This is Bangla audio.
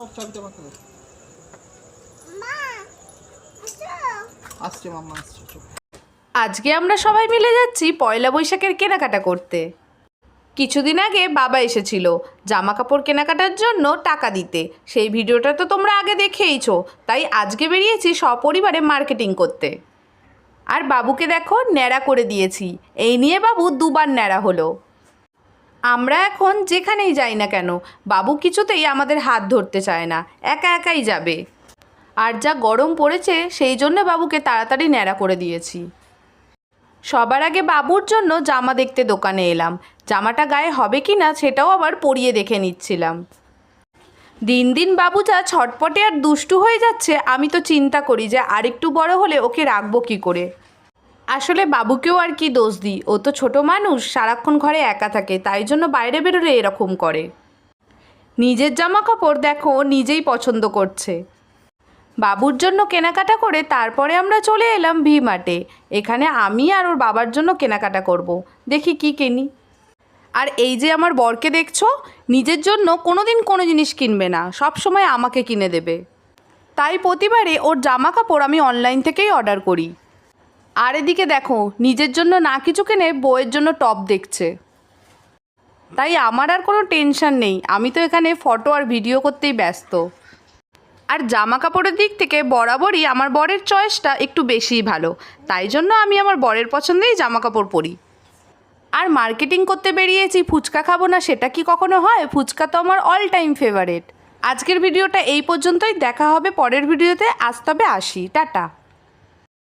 সব চাবিটা মাথা আসছে মাম্মা আসছে আজকে আমরা সবাই মিলে যাচ্ছি পয়লা বৈশাখের কেনাকাটা করতে। কিছুদিন আগে বাবা এসেছিল জামা কাপড় কেনাকাটার জন্য টাকা দিতে। সেই ভিডিওটা তো তোমরা আগে দেখেইছো তাই আজকে বেরিয়েছি সপরিবারে মার্কেটিং করতে। আর বাবুকে দেখো ন্যাড়া করে দিয়েছি। এই নিয়ে বাবু দুবার ন্যাড়া হলো। আমরা এখন যেখানেই যাই না কেন, বাবু কিছুতেই আমাদের হাত ধরতে চায় না, একা একাই যাবে। আর যা গরম পড়েছে, সেই জন্য বাবুকে তাড়াতাড়ি ন্যাড়া করে দিয়েছি। সবার আগে বাবুর জন্য জামা দেখতে দোকানে এলাম। জামাটা গায়ে হবে কি না সেটাও আবার পরিয়ে দেখে নিচ্ছিলাম। দিন দিন বাবু যা ছটপটে আর দুষ্টু হয়ে যাচ্ছে, আমি তো চিন্তা করি যে আরেকটু বড় হলে ওকে রাখব কি করে। আসলে বাবুকেও আর কি দোষ দিই? ও তো ছোট মানুষ, সারাক্ষণ ঘরে একা থাকে, তাই জন্য বাইরে বেরোলে এরকম করে। নিজের জামা কাপড় দেখো নিজেই পছন্দ করছে। বাবুর জন্য কেনাকাটা করে তারপরে আমরা চলে এলাম ভি মার্টে এখানে আমি আর ওর বাবার জন্য কেনাকাটা করব। দেখি কি কিনি। আর এই যে আমার বরকে দেখছ, নিজের জন্য কোনো দিন কোনো জিনিস কিনবে না, সব সময় আমাকে কিনে দেবে। তাই প্রতিবারে ওর জামা কাপড় আমি অনলাইন থেকেই অর্ডার করি। আর এদিকে দেখো, নিজের জন্য না কিছু কেনে বউয়ের জন্য টপ দেখছে। তাই আমার আর কোনো টেনশন নেই, আমি তো এখানে ফটো আর ভিডিও করতেই ব্যস্ত। আর জামা কাপড়ের দিক থেকে বরাবরই আমার বরের চয়েসটা একটু বেশিই ভালো, তাই জন্য আমি আমার বরের পছন্দেই জামা কাপড় পরি। আর মার্কেটিং করতে বেরিয়েছি, ফুচকা খাব না সেটা কি কখনো হয়? ফুচকা তো আমার অল টাইম ফেভারেট আজকের ভিডিওটা এই পর্যন্তই, দেখা হবে পরের ভিডিওতে, আজ তবে আসি, টাটা।